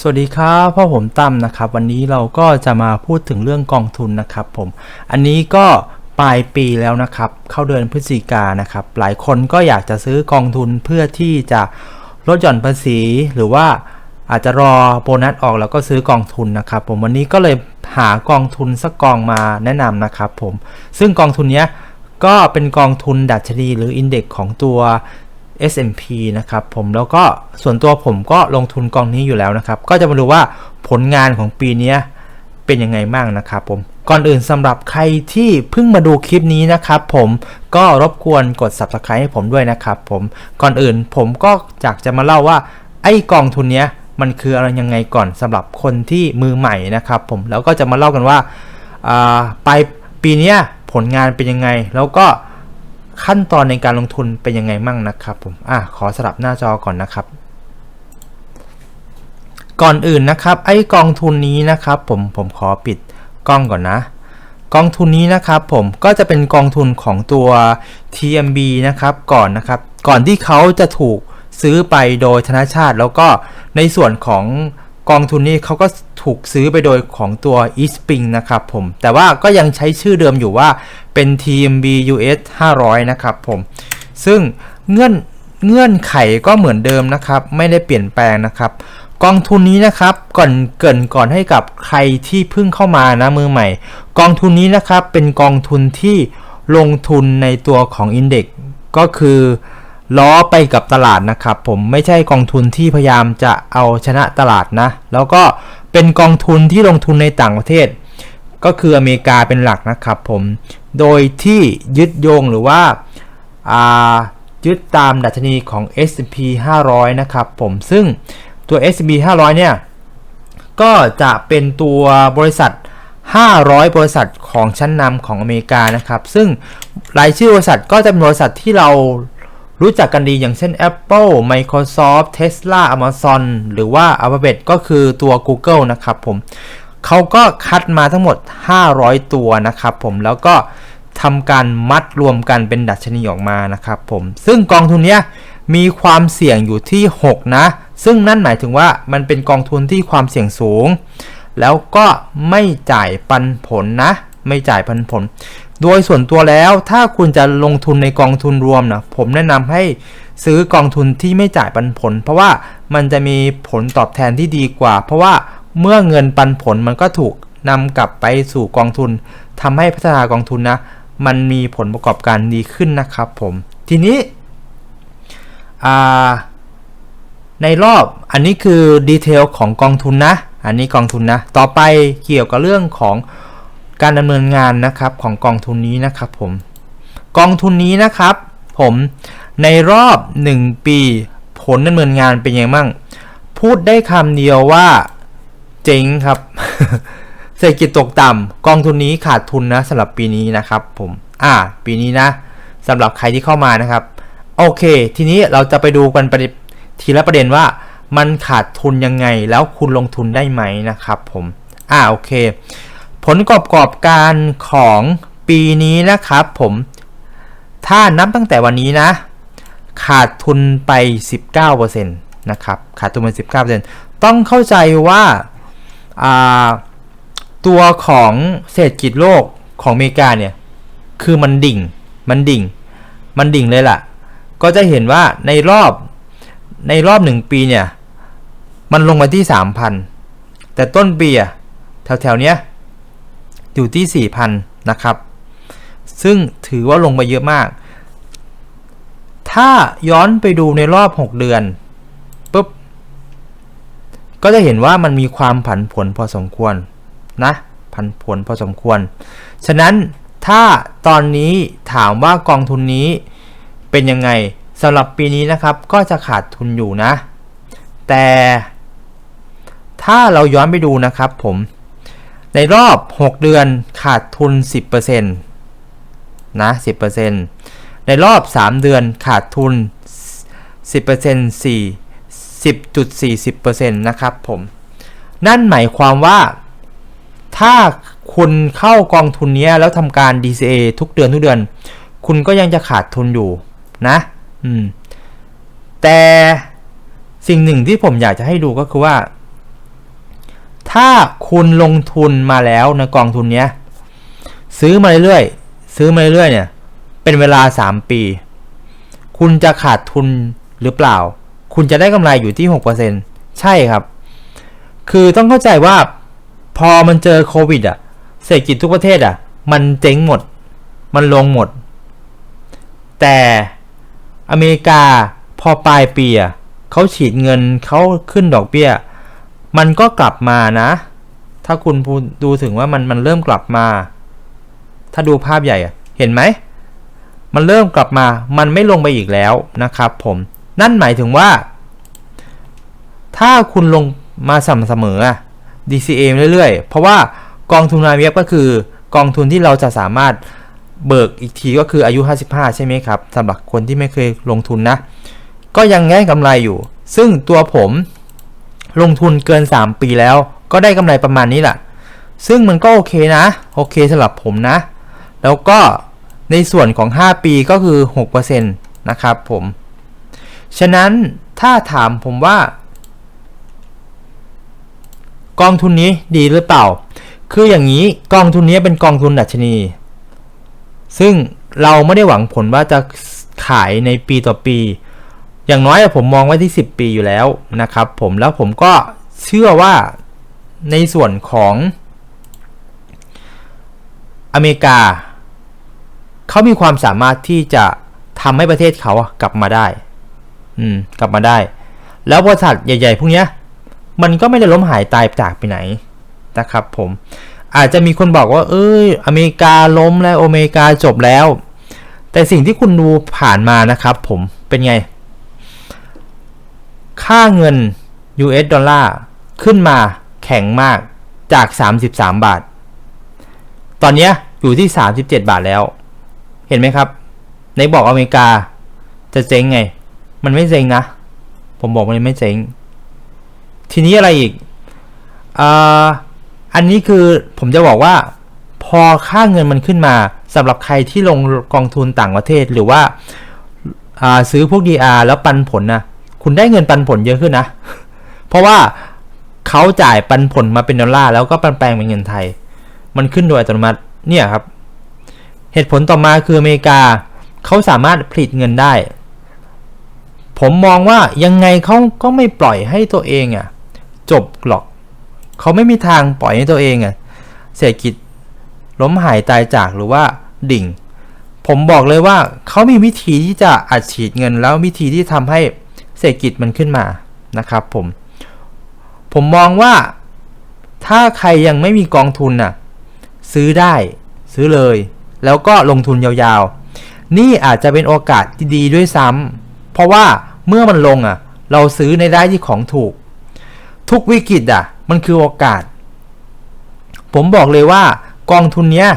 สวัสดีครับพ่อผมตั้มนะครับวันนี้เราก็จะมาพูดถึงเรื่องกองทุนนะครับผมอันนี้ก็ปลายปีแล้วนะครับ เข้าเดือนพฤศจิกานนะครับ หลายคนก็อยากจะซื้อกองทุนเพื่อที่จะลดหย่อนภาษีหรือว่าอาจจะรอโบนัสออกแล้วก็ซื้อกองทุนนะครับ ผมวันนี้ก็เลยหากองทุนสักกองมาแนะนำนะครับผมซึ่งกองทุนเนี้ยก็เป็นกองทุนดัชนีหรืออินเด็กซ์ของตัว S&P นะครับผมแล้วก็ส่วนตัวผมก็ลงทุนกองนี้อยู่แล้วนะครับ ก็จะมาดูว่าผลงานของปีนี้เป็นยังไงบ้างนะครับผมก่อนอื่นสำหรับใครที่เพิ่งมาดูคลิปนี้นะครับผมก็รบกวนกด Subscribe ให้ผมด้วยนะครับผมก่อนอื่นผมก็อยากจะมาเล่าว่าไอ้กองทุนเนี้ยมันคืออะไรยังไงก่อนสำหรับคนที่มือใหม่นะครับผมแล้วก็จะมาเล่ากันว่าปลายปีนี้ผลงานเป็นยังไง แล้วก็ ขั้นตอนในการลงทุนเป็นยังไงมั่งนะครับผมอะขอสลับหน้าจอก่อนนะครับ ก่อนอื่นนะครับไอ้กองทุนนี้นะครับผมผมขอปิดกล้องก่อนนะ กองทุนนี้นะครับผมก็จะเป็นกองทุนของตัว TMB นะครับก่อนนะครับ ก่อนที่เขาจะถูกซื้อไปโดยธนาชาติ แล้วก็ในส่วนของ กองทุนนี้เขาก็ถูกซื้อไปโดยของตัว e s p r i n g นะครับผม แต่ว่าก็ยังใช้ชื่อเดิมอยู่ว่าเป็น TMB US 500 นะครับผม ซึ่งเงื่อนเงื่อนไขก็เหมือนเดิมนะครับ ไม่ได้เปลี่ยนแปลงนะครับ กองทุนนี้นะครับก่อนเกินก่อนให้กับใครที่เพิ่งเข้ามานะมือใหม่ กองทุนนี้นะครับเป็นกองทุนที่ลงทุนในตัวของอินเด็กก็คือ ล้อไปกับตลาดนะครับผมไม่ใช่กองทุนที่พยายามจะเอาชนะตลาดนะ แล้วก็เป็นกองทุนที่ลงทุนในต่างประเทศ ก็คืออเมริกาเป็นหลักนะครับผมโดยที่ยึดโยงหรือว่ายึดตามดัชนีของ S&P 500 นะครับผมซึ่งตัว S&P 500 เนี่ย ก็จะเป็นตัวบริษัท 500 บริษัทของชั้นนำของอเมริกานะครับ ซึ่งรายชื่อบริษัทก็จะเป็นบริษัทที่เรา รู้จักกันดีอย่างเช่น Apple Microsoft Tesla Amazon หรือว่า Alphabet ก็คือตัว Google นะครับผมเขาก็คัดมาทั้งหมด 500 ตัวนะครับผมแล้วก็ทำการมัดรวมกันเป็นดัชนีออกมานะครับผมซึ่งกองทุนนี้มีความเสี่ยงอยู่ที่ 6 นะ ซึ่งนั่นหมายถึงว่ามันเป็นกองทุนที่ความเสี่ยงสูง แล้วก็ไม่จ่ายปันผลนะ ไม่จ่ายปันผล โดยส่วนตัวแล้วถ้าคุณจะลงทุนในกองทุนรวมนะผมแนะนำให้ซื้อกองทุนที่ไม่จ่ายปันผล เพราะว่ามันจะมีผลตอบแทนที่ดีกว่า เพราะว่าเมื่อเงินปันผลมันก็ถูกนำกลับไปสู่กองทุนทำให้พัฒนากองทุนนะ มันมีผลประกอบการดีขึ้นนะครับผม ทีนี้ในรอบอันนี้คือดีเทลของกองทุนนะ อันนี้กองทุนนะ ต่อไปเกี่ยวกับเรื่องของ การดำเนินงานนะครับของกองทุนนี้นะครับผมกองทุนนี้นะครับ ผมในรอบ 1 ปี ผลดำเนินงานเป็นยังไงบ้างพูดได้คำเดียวว่าเจ๊งครับเศรษฐกิจตกต่ำกองทุนนี้ขาดทุนนะสำหรับปีนี้นะครับ ผมอ่า ปีนี้นะสำหรับใครที่เข้ามานะครับ โอเค ทีนี้เราจะไปดูกันทีละประเด็นว่า มันขาดทุนยังไงแล้วคุณลงทุนได้ไหมนะครับ ผมอ่าโอเค ผลประกอบการของปีนี้นะครับผมถ้านับตั้งแต่วันนี้นะ ขาดทุนไป 19%นะครับขาดทุนไป 19%ต้องเข้าใจว่าตัวของเศรษฐกิจโลกของอเมริกาเนี่ยคือมันดิ่งมันดิ่ง มันดิ่งเลยล่ะ ก็จะเห็นว่าในรอบในรอบหนึ่งปีเนี่ย มันลงมาที่ 3,000 แต่ต้นปีอะแถวๆเนี้ย อยู่ที่ 4,000 นะครับ ซึ่งถือว่าลงไปเยอะมาก ถ้าย้อนไปดูในรอบ 6 เดือนปุ๊บ ก็จะเห็นว่ามันมีความผันผวนพอสมควรนะ ผันผวนพอสมควร ฉะนั้นถ้าตอนนี้ถามว่ากองทุนนี้เป็นยังไงสำหรับปีนี้นะครับก็จะขาดทุนอยู่นะ แต่ถ้าเราย้อนไปดูนะครับผม ในรอบ 6 เดือนขาดทุน 10%นะ10%ในรอบ 3 เดือนขาดทุน 10% 4 10.40%นะครับผม นั่นหมายความว่า ถ้าคุณเข้ากองทุนนี้แล้วทำการ DCA ทุกเดือนทุกเดือน คุณก็ยังจะขาดทุนอยู่นะอืมแต่สิ่งหนึ่งที่ผมอยากจะให้ดูก็คือว่า ถ้าคุณลงทุนมาแล้วในกองทุนเนี้ยซื้อมาเรื่อยๆซื้อมาเรื่อยๆเนี่ยเป็นเวลา 3 ปี คุณจะขาดทุนหรือเปล่า คุณจะได้กำไรอยู่ที่ 6%ใช่ครับ คือต้องเข้าใจว่าพอมันเจอโควิดอะเศรษฐกิจทุกประเทศอะ มันเจ๊งหมด มันลงหมด แต่อเมริกาพอปลายปีอะเขาฉีดเงินเขาขึ้นดอกเบี้ย มันก็กลับมานะ ถ้าคุณดูถึงว่ามันมันเริ่มกลับมา ถ้าดูภาพใหญ่เห็นไหม มันเริ่มกลับมา มันไม่ลงไปอีกแล้วนะครับผม นั่นหมายถึงว่า ถ้าคุณลงมาสม่ำเสมอ DCA เรื่อยๆ เพราะว่ากองทุน RMF ก็คือกองทุนที่เราจะสามารถเบิกอีกทีก็คืออายุ 55 ใช่ไหมครับสำหรับคนที่ไม่เคยลงทุนนะ ก็ยังได้กำไรอยู่ ซึ่งตัวผม ลงทุนเกิน 3 ปีแล้ว ก็ได้กำไรประมาณนี้แหละ ซึ่งมันก็โอเคนะ โอเคสำหรับผมนะ แล้วก็ในส่วนของ 5 ปีก็คือ 6%นะครับผม ฉะนั้นถ้าถามผมว่า กองทุนนี้ดีหรือเปล่า คืออย่างนี้กองทุนนี้เป็นกองทุนดัชนี ซึ่งเราไม่ได้หวังผลว่าจะขายในปีต่อปี อย่างน้อยผมมองไว้ที่ 10 ปีอยู่แล้วนะครับผมแล้วผมก็เชื่อว่าในส่วนของอเมริกา เขามีความสามารถที่จะทำให้ประเทศเขากลับมาได้ อืม กลับมาได้ แล้วบริษัทใหญ่ ๆ พวกเนี้ยมันก็ไม่ได้ล้มหายตายจากไปไหนนะครับ ผมอาจจะมีคนบอกว่า เอ้ย อเมริกาล้มแล้วอเมริกาจบแล้ว แต่สิ่งที่คุณดูผ่านมานะครับ ผมเป็นไง ค่าเงิน US ดอลลาร์ขึ้นมาแข็งมากจาก 33 บาท ตอนนี้อยู่ที่ 37 บาทแล้ว เห็นไหมครับ ในบอกอเมริกาจะเจ๊งไง มันไม่เจ๊งนะ ผมบอกมันไม่เจ๊ง ทีนี้อะไรอีกออันนี้คือผมจะบอกว่า พอค่าเงินมันขึ้นมาสำหรับใครที่ลงกองทุนต่างประเทศหรือว่าอ่าซื้อพวก DR แล้วปันผลนะ คุณได้เงินปันผลเยอะขึ้นนะ เพราะว่าเขาจ่ายปันผลมาเป็นดอลลาร์แล้วก็แปลงเป็นเงินไทย มันขึ้นโดยอัตโนมัติเนี่ยครับ เหตุผลต่อมาคืออเมริกาเขาสามารถผลิตเงินได้ ผมมองว่ายังไงเขาก็ไม่ปล่อยให้ตัวเองอะจบหรอก เขาไม่มีทางปล่อยให้ตัวเองอะเศรษฐกิจล้มหายตายจากหรือว่าดิ่ง ผมบอกเลยว่าเขามีวิธีที่จะอัดฉีดเงินแล้ววิธีที่ทำให้ เศรษฐกิจมันขึ้นมานะครับผมผมมองว่าถ้าใครยังไม่มีกองทุนน่ะซื้อได้ซื้อเลย แล้วก็ลงทุนยาวๆ นี่อาจจะเป็นโอกาสที่ดีด้วยซ้ำเพราะว่าเมื่อมันลงอะ เราซื้อในได้ที่ของถูก ทุกวิกฤตอะ มันคือโอกาส ผมบอกเลยว่ากองทุนเนี้ย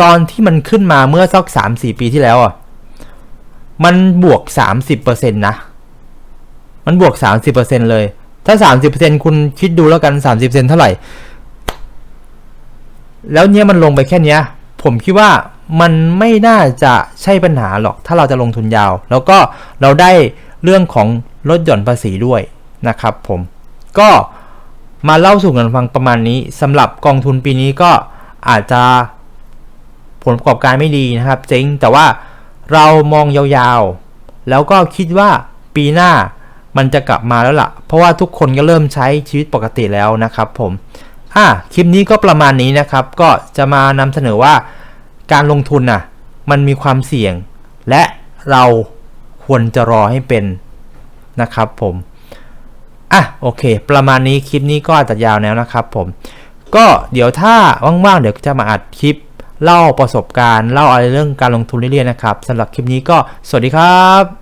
ตอนที่มันขึ้นมาเมื่อสักสามสี่ปีที่แล้วอะ มันบวกสามสิบเปอร์เซ็นต์นะ มันบวกสามสิบเปอร์เซ็นเลย ถ้าสามสิบเปอร์เซ็นคุณคิดดูแล้วกันสามสิบเปอร์เซ็นเท่าไหร่ แล้วเนี้ยมันลงไปแค่เนี้ย ผมคิดว่ามันไม่น่าจะใช่ปัญหาหรอก ถ้าเราจะลงทุนยาว แล้วก็เราได้เรื่องของลดหย่อนภาษีด้วยนะครับผม ก็มาเล่าสู่กันฟังประมาณนี้สำหรับกองทุนปีนี้ก็อาจจะผลประกอบการไม่ดีนะครับเจ๊งแต่ว่า เรามองยาวๆ แล้วก็คิดว่าปีหน้ามันจะกลับมาแล้วล่ะ เพราะว่าทุกคนก็เริ่มใช้ชีวิตปกติแล้วนะครับผมอะคลิปนี้ก็ประมาณนี้นะครับ ก็จะมานำเสนอว่าการลงทุนน่ะมันมีความเสี่ยง และเราควรจะรอให้เป็นนะครับผมอะโอเค ประมาณนี้คลิปนี้ก็อาจจะยาวแล้วนะครับผม ก็เดี๋ยวถ้าว่างๆเดี๋ยวจะมาอัดคลิป เล่าประสบการณ์ เล่าอะไรเรื่องการลงทุนเรื่อยๆนะครับสำหรับคลิปนี้ก็สวัสดีครับ